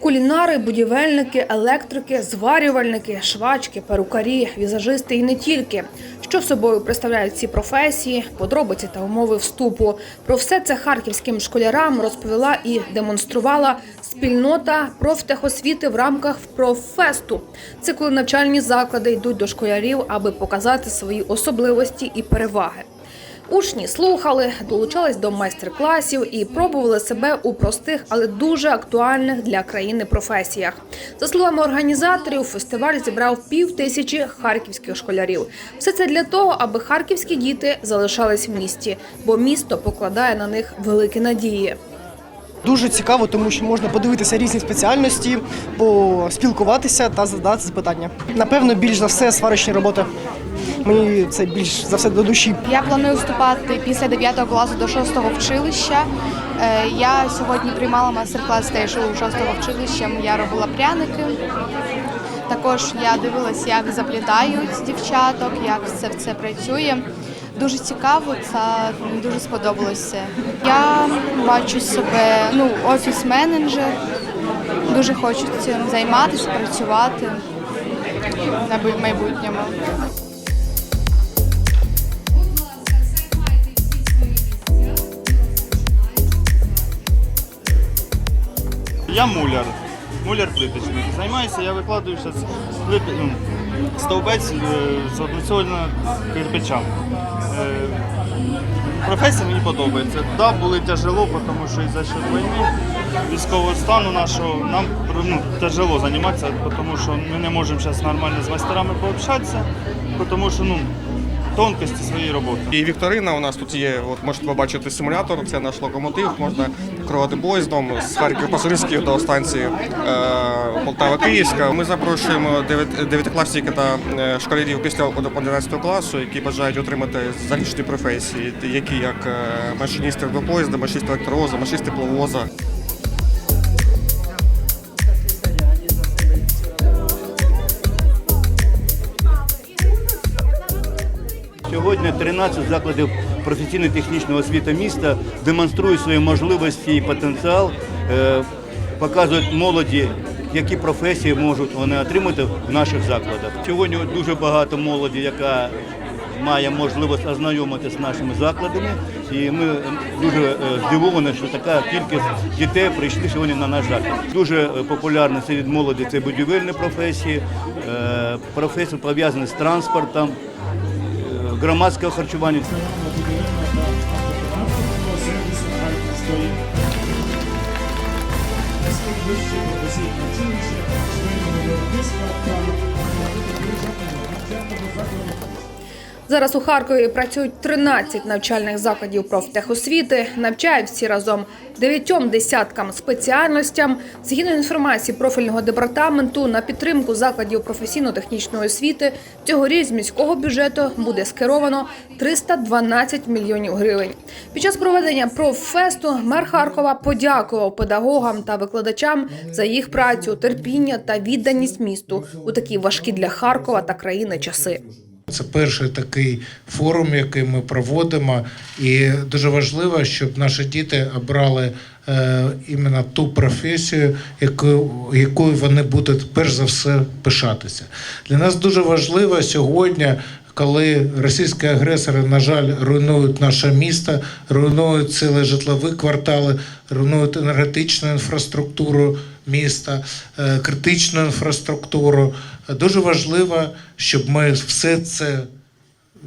Кулінари, будівельники, електрики, зварювальники, швачки, перукарі, візажисти і не тільки. Що собою представляють ці професії, подробиці та умови вступу. Про все це харківським школярам розповіла і демонструвала спільнота профтехосвіти в рамках професту. Це коли навчальні заклади йдуть до школярів, аби показати свої особливості і переваги. Учні слухали, долучались до майстер-класів і пробували себе у простих, але дуже актуальних для країни професіях. За словами організаторів, фестиваль зібрав пів тисячі харківських школярів. Все це для того, аби харківські діти залишались в місті, бо місто покладає на них великі надії. Дуже цікаво, тому що можна подивитися різні спеціальності, поспілкуватися та задати запитання. Напевно, більш за все сварочні роботи. Мені це більш за все до душі. Я планую вступати після 9 класу до 6 училища. Е, Я сьогодні приймала майстер-клас теж у 6 училища. Я робила пряники. Також я дивилась, як заплітають дівчаток, як це все працює. Дуже цікаво, це дуже сподобалося. Я бачу себе ну, офіс-менеджер. Дуже хочу цим займатися, працювати на майбутньому. Я муляр, муляр плиточник. Займаюся, я викладаю зараз плит... ну, стовбець е, з облицьовано кирпичам. Е, Професія мені подобається. Да, були тяжело, тому що із-за що війни, військового стану нашого, нам ну, тяжело займатися, тому що ми не можемо зараз нормально з майстерами пообщатися, тому що ну, тонкості своєї роботи. І вікторина у нас тут є. От можете побачити симулятор. Це наш локомотив. Можна керувати поїздом з Харків Пасажирських до станції е, Полтава Київська. Ми запрошуємо дев'ят- дев'ятикласників та е, школярів після 11 класу, які бажають отримати залічні професії, які як е, машиністи до поїзда, машиністи електровоза, машиністи пловоза. Сьогодні 13 закладів професійно-технічного освіти міста демонструють свої можливості і потенціал, е, показують молоді, які професії можуть вони отримати в наших закладах. Сьогодні дуже багато молоді, яка має можливість ознайомитися з нашими закладами, і ми дуже е, здивовані, що така кількість дітей прийшли сьогодні на наш заклад. Дуже е, серед молоді це будівельні професії, професії пов'язані з транспортом громадського харчування. Зараз у Харкові працюють 13 навчальних закладів профтехосвіти. Навчають всі разом дев'ятьом десяткам спеціальностям. Згідно інформації профільного департаменту на підтримку закладів професійно-технічної освіти цьогоріч з міського бюджету буде скеровано 312 мільйонів гривень. Під час проведення проффесту мер Харкова подякував педагогам та викладачам за їх працю, терпіння та відданість місту у такі важкі для Харкова та країни часи. Це перший такий форум, який ми проводимо, і дуже важливо, щоб наші діти обрали е, іменно ту професію, якою вони будуть перш за все пишатися. Для нас дуже важливо сьогодні. Коли російські агресори, на жаль, руйнують наше місто, руйнують цілі житлові квартали, руйнують енергетичну інфраструктуру міста, е, критичну інфраструктуру. Дуже важливо, щоб ми все це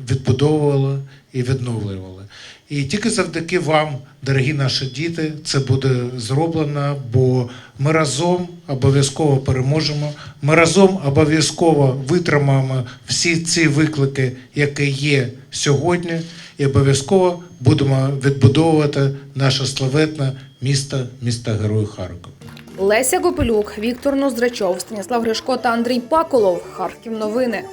відбудовували і відновлювали. І тільки завдяки вам, дорогі наші діти, це буде зроблено, бо ми разом обов'язково переможемо. Ми разом обов'язково витримаємо всі ці виклики, які є сьогодні, і обов'язково будемо відбудовувати наше славетне місто, міста Герой Харкова. Леся Гопелюк, Віктор Ноздрачов, Станіслав Гришко та Андрій Паколов. Харків новини.